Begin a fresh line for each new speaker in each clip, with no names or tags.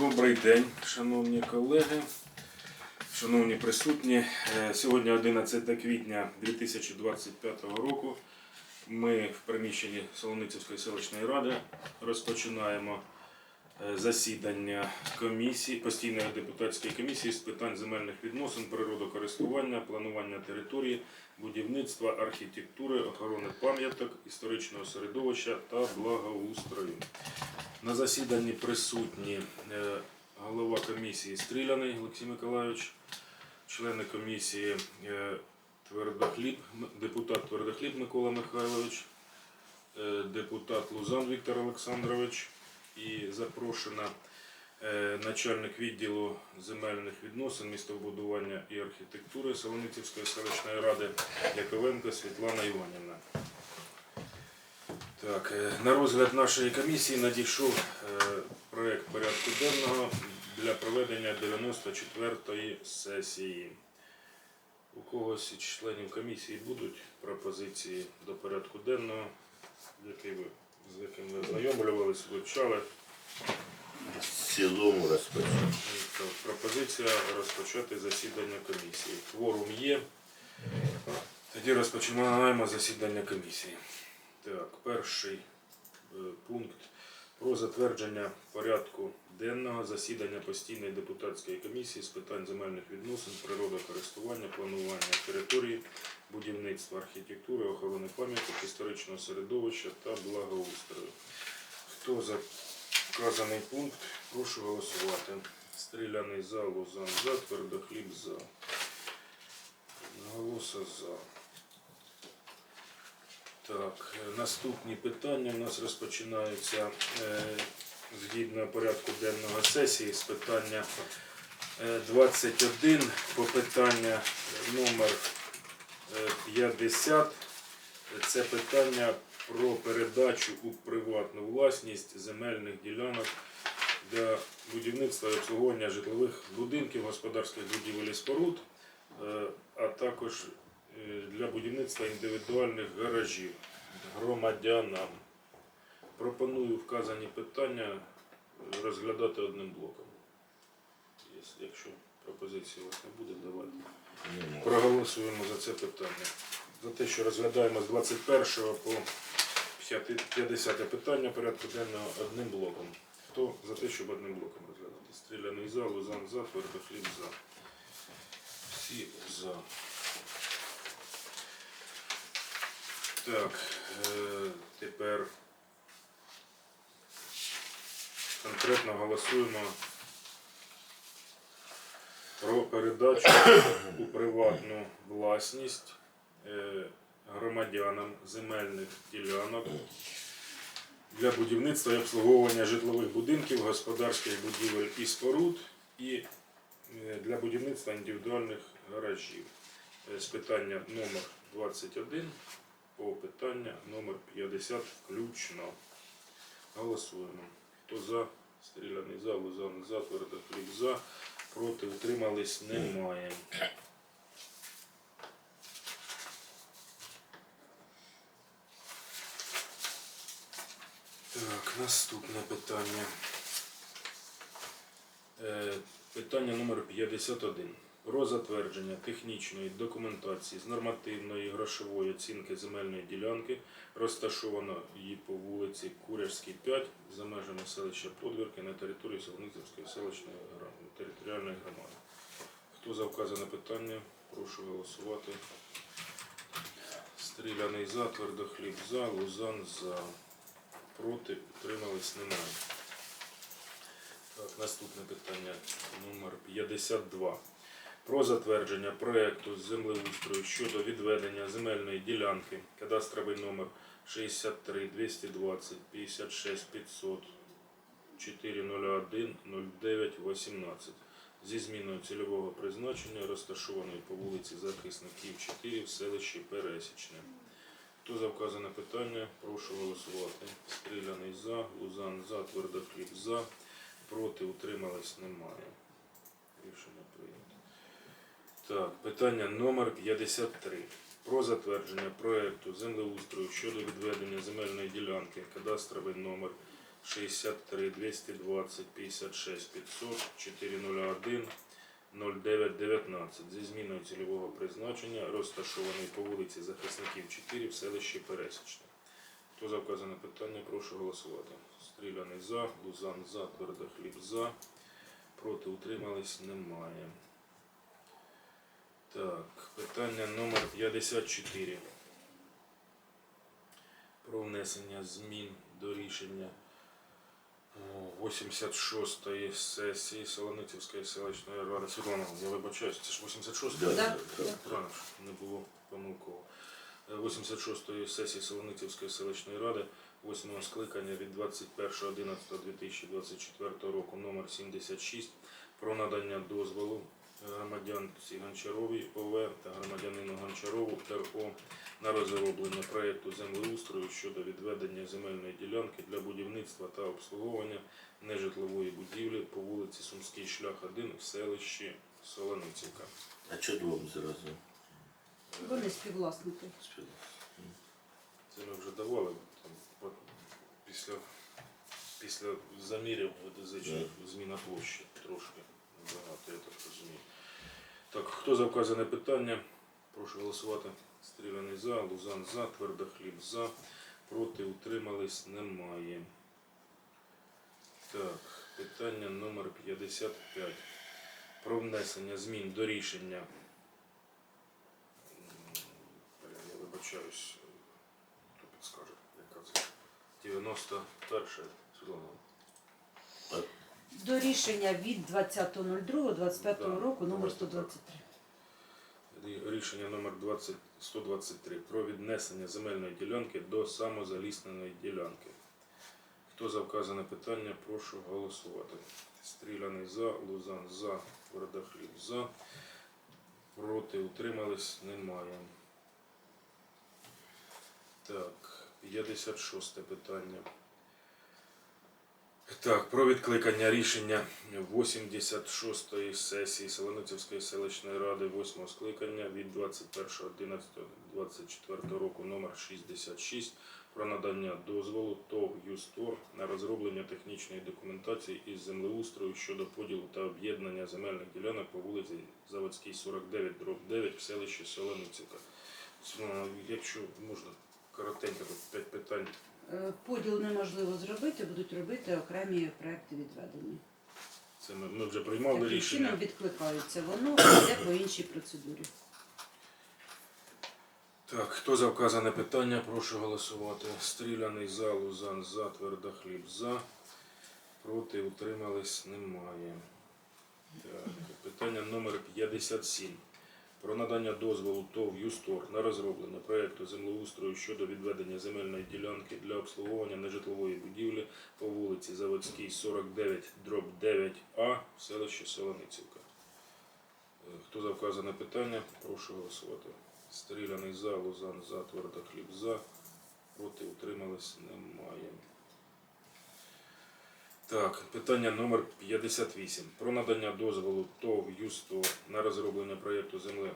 Добрий день, шановні колеги, шановні присутні. Е, Сьогодні 11 квітня 2025 року. Ми в приміщенні Солоницівської селищної ради розпочинаємо е, засідання комісії, постійної депутатської комісії з питань земельних відносин, природокористування, планування території, будівництва, архітектури, охорони пам'яток, історичного середовища та благоустрою. На засіданні присутні е, голова комісії Стріляний Олексій Миколайович, члени комісії е, Твердохліб, депутат Твердохліб Микола Михайлович, е, депутат Лузан Віктор Олександрович і запрошена начальник відділу земельних відносин, містобудування і архітектури Солоницівської селищної ради Яковенко Світлана Іванівна. Так, е, на розгляд нашої комісії надійшов е, проект порядку денного для проведення 94-ї сесії. У когось із членів комісії будуть пропозиції до порядку денного, який ви, з яким ви ознайомлювалися, вивчали.
В цілому розпочати.
Пропозиція розпочати засідання комісії. Кворум є. Тоді розпочинаємо засідання комісії. Так, перший е, пункт про затвердження порядку денного засідання постійної депутатської комісії з питань земельних відносин, природокористування, планування території, будівництва, архітектури, охорони пам'яток, історичного середовища та благоустрою. Хто за вказаний пункт, прошу голосувати. Стріляний за, Лозан за, твердохліб за. Голоса за. Так, е, наступні питання у нас розпочинаються е, згідно порядку денного сесії з питання е, 21 по питання номер е, 50. Це питання про передачу у приватну власність земельних ділянок для будівництва і обслуговування житлових будинків, господарських будівель і споруд, е, а також е, для будівництва індивідуальних гаражів громадянам. Пропоную вказані питання е, розглядати одним блоком. Якщо пропозиції у вас не буде, давайте. Проголосуємо за це питання. За те, що розглядаємо з 21 по 50 питання порядку денного одним блоком. Хто за те, щоб одним блоком розглядати? Стріляний за, Лузан за, Твердохліб за. Всі за. Так, е, тепер конкретно голосуємо про передачу у приватну власність е, громадянам земельних ділянок для будівництва і обслуговування житлових будинків, господарських будівель і споруд і е, для будівництва індивідуальних гаражів. З питання номер 21 по питання номер 50 включно. Голосуємо. Хто за? Стріляний за, Лузан за, Твердохліб за. Проти утримались немає. Так, наступне питання. Е, питання номер 51. Про затвердження технічної документації з нормативної грошової оцінки земельної ділянки, розташованої по вулиці Куряжській, 5 за межами селища Подвірки на території Солоницівської селищної територіальної громади. Хто за вказане питання, прошу голосувати. Стріляний за, твердохліб за, Лузан за. Проти утримались немає. Так, наступне питання номер 52. Про затвердження проекту з землеустрою щодо відведення земельної ділянки, кадастровий номер 63 220 56 500 401 09 18 зі зміною цільового призначення, розташованої по вулиці Захисників 4 в селищі Пересічне. Хто за вказане питання, прошу голосувати. Стріляний за, Лузан за, Твердохліб за, проти утримались немає. Так, питання номер 53. Про затвердження проекту землеустрою щодо відведення земельної ділянки, кадастровий номер 63 220 56 500 401 0919 зі зміною цільового призначення, розташований по вулиці Захисників 4 в селищі Пересічне. Хто за вказане питання, прошу голосувати. Стріляний за, Лузан за, Твердохліб за. Проти утримались немає. Так, питання номер 54. Про внесення змін до рішення о, 86-ї сесії Солоницівської селищної ради. Світлана, я вибачаюсь, це ж 86-ї?
Да,
Да.
Правильно, не було помилково. Е, 86-ї сесії Солоницівської селищної ради 8 скликання від 21.11.2024 року номер 76 про надання дозволу громадянці Гончаровій ОВ та громадянину Гончарову РО на розроблення проєкту землеустрою щодо відведення земельної ділянки для будівництва та обслуговування нежитлової будівлі по вулиці Сумський шлях 1 в селищі Солоницівка.
А чого двом зразу?
Вони співвласники.
Це ми вже давали там, по- після, після замірів ГДЗ зміна площі трошки багато, я так розумію. Так, хто за вказане питання? Прошу голосувати. Стріляний за, Лузан за, Твердохліб за. Проти утримались немає. Так, питання номер 55. Про внесення змін до рішення. Я вибачаюсь. Хто підскаже, яка це? 91 Світлана.
До рішення від 20.02.25 року номер 123.
Рішення номер 20, 123 про віднесення земельної ділянки до самозалісненої ділянки. Хто за вказане питання, прошу голосувати. Стріляний за, Лузан за, Твердохліб за. Проти утримались немає. Так, 56 питання. Так, про відкликання рішення 86-ї сесії Солоницівської селищної ради 8 скликання від 21.11.24 року номер 66 про надання дозволу ТОВ «Юстор» на розроблення технічної документації із землеустрою щодо поділу та об'єднання земельних ділянок по вулиці Заводській 49 дроб 9 в селищі Солоницівка. Якщо можна коротенько, тут 5 питань.
Е, Поділ неможливо зробити, будуть робити окремі проекти відведення.
Це ми, ми вже приймали
Таким
рішення.
чином відкликаються. Воно йде по іншій процедурі.
Так, хто за вказане питання, прошу голосувати. Стріляний за, Лузан за, Твердохліб за. Проти утримались немає. Так, питання номер 57. Про надання дозволу ТОВ «Юстор» на розроблення проєкту землеустрою щодо відведення земельної ділянки для обслуговування нежитлової будівлі по вулиці Заводській 49 дроб 9А в селищі Солоницівка. Е, Хто за вказане питання, прошу голосувати. Стріляний за, Лозан за, Твердохліб за. Проти утримались немає. Так, питання номер 58. Про надання дозволу ТОВ «Юсто» на розроблення проєкту земле,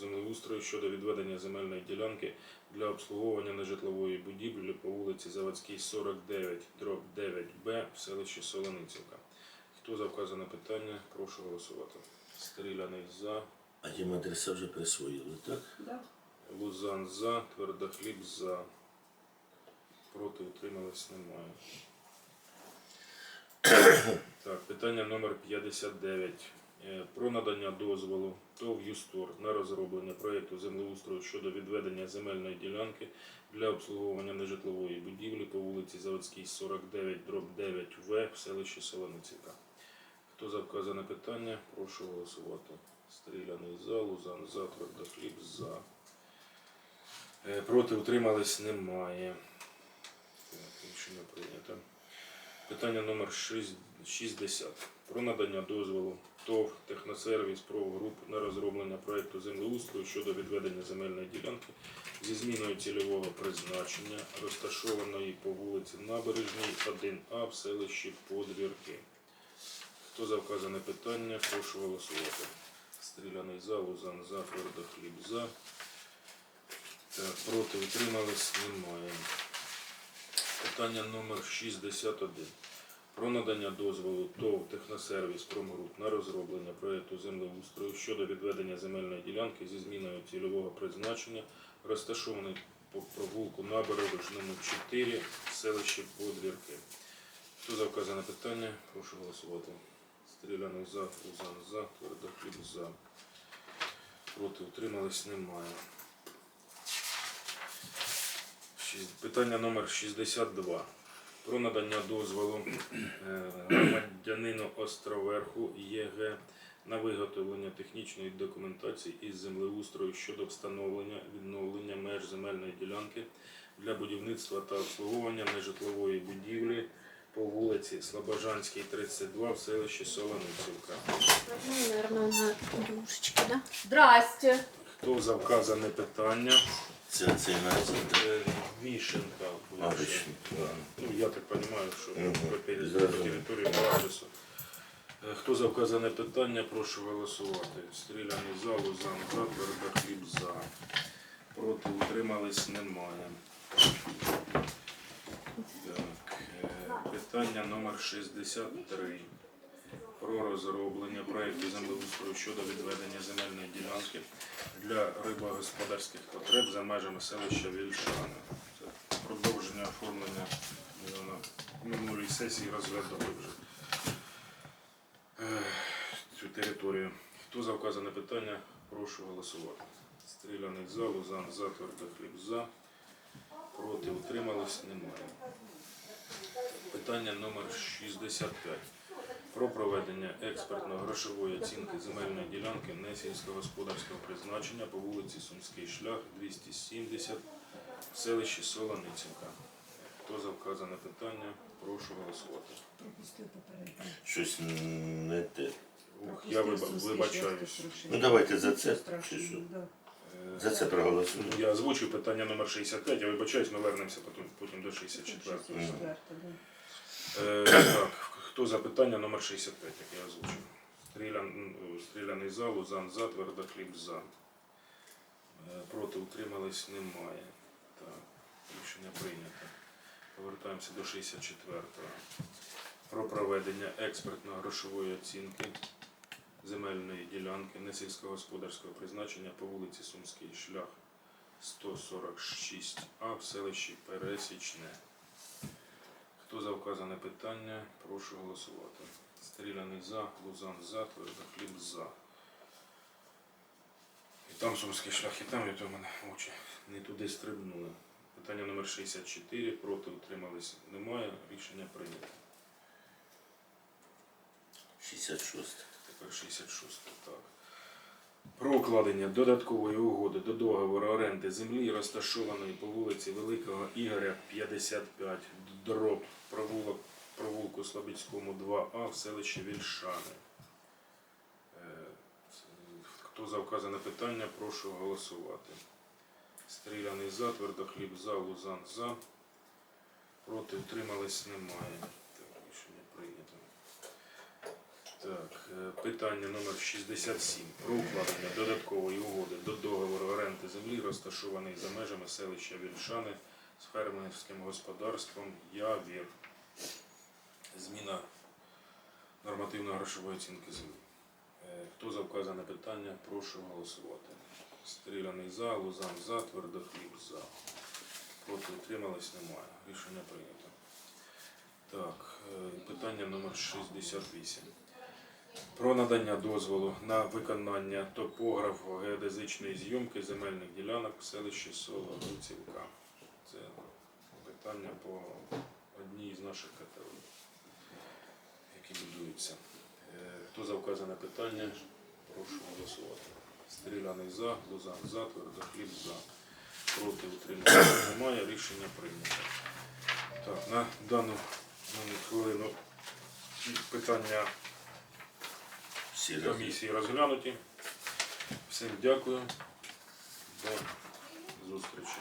землеустрою щодо відведення земельної ділянки для обслуговування нежитлової будівлі по вулиці Заводській 49, дроб 9Б в селищі Солоницівка. Хто за вказане питання, прошу голосувати. Стріляний за,
А тим адреса вже присвоїли, так?
Да?
Лузан за, Твердохліб за. Проти утримались немає. Так, питання номер 59. Е, Про надання дозволу ТОВ «Юстор» на розроблення проєкту землеустрою щодо відведення земельної ділянки для обслуговування нежитлової будівлі по вулиці Заводській 49 дроб 9 В в селищі Солоницівка. Хто за вказане питання, прошу голосувати. Стріляний за, Лузан за, Твердохліб за. Е, Проти утримались немає. Так, рішення прийнято. Питання номер 60 Про надання дозволу ТОВ Техносервіс Груп на розроблення проєкту землеустрою щодо відведення земельної ділянки зі зміною цільового призначення, розташованої по вулиці Набережній 1А в селищі Подвірки. Хто за вказане питання, прошу голосувати. Стріляний за, Лузан за, Твердохліб за. Так, проти утримались немає. Питання номер 61. Про надання дозволу ТОВ «Техносервіс Промгруп» на розроблення проєкту землеустрою щодо відведення земельної ділянки зі зміною цільового призначення, розташованої по провулку Набережному 4, селище Подвірки. Хто за вказане питання? Прошу голосувати. Стріляний за, Фузан за, Твердохліб за. Проти утримались немає. Питання номер 62. Про надання дозволу е, громадянину Островерху ЄГ на виготовлення технічної документації із землеустрою щодо встановлення відновлення меж земельної ділянки для будівництва та обслуговування нежитлової будівлі по вулиці Слобожанській, 32 в селищі Солоницівка.
Наверное, на душечке, да?
Здрасте.
Хто за вказане питання?
Це цей магазин?
Е, Вішенка.
А, вишні.
Ну, я так розумію, що
Мгм.
по
Зрозумів.
території по адресу. Е, Хто за вказане питання, прошу голосувати. Стріляний за, Лузан за, Тверда хліб за. Проти утримались немає. Так, е, питання номер 63. Про розроблення проєкту землеустрою щодо відведення земельної ділянки для рибогосподарських потреб за межами селища Вільшани. Це продовження оформлення е, на минулій сесії розглядали вже е, цю територію. Хто за вказане питання, прошу голосувати. Стріляний за, Лузан за, Твердохліб за. Проти утримались немає. Питання номер 65. Про проведення експертно-грошової оцінки земельної ділянки несільськогосподарського призначення по вулиці Сумський шлях 270 в селищі Солоницівка. Хто за вказане питання, прошу голосувати.
Пропустив попередньо.
Щось не те.
Ух, я виба- вибачаюсь.
Ну давайте за це. Чи що? За це проголосуємо.
Я озвучив питання номер 65, я вибачаюсь, ми вернемося потім, потім до 64.
64, да.
Е, так, хто за питання номер 65, як я озвучив? Стрілян, стріляний за, Лузан за, Твердохліб за. Е, проти утримались немає. Так, рішення прийнято. Повертаємося до 64-го. Про проведення експертно-грошової оцінки земельної ділянки несільськогосподарського призначення по вулиці Сумський шлях 146А в селищі Пересічне. Хто за вказане питання, прошу голосувати. Стріляний за, Лузан за, Твердохліб за. І там сумський шлях, і там, і то в мене очі не туди стрибнули. Питання номер 64. Проти утримались немає. Рішення прийнято.
66.
Тепер 66. Так. Про укладення додаткової угоди до договору оренди землі, розташованої по вулиці Великого Ігоря 55, дроб провулок, провулку Слобідському 2А в селищі Вільшани. Е, Хто за вказане питання, прошу голосувати. Стріляний за, твердохліб за, лузан за. Проти утримались немає. Так, рішення прийнято. Так, е, питання номер 67. Про укладення додаткової угоди до договору оренди землі, розташований за межами селища Вільшани з фермерським господарством Явір. Зміна нормативно-грошової оцінки землі. Е, Хто за вказане питання, прошу голосувати. Стріляний за, Лузан за, Твердохліб за. Проти утримались немає. Рішення прийнято. Так, е, питання номер 68 про надання дозволу на виконання топографу геодезичної зйомки земельних ділянок в селищі Солоницівка. Це питання по одній з наших категорій, які будуються. Е, Хто за вказане питання, прошу голосувати. Стріляний за, Лузан за, Твердохліб за. Проти утримання немає, рішення прийнято. Так, на дану ну, хвилину питання
Всі
комісії розглянуті. Всім дякую. До зустрічі.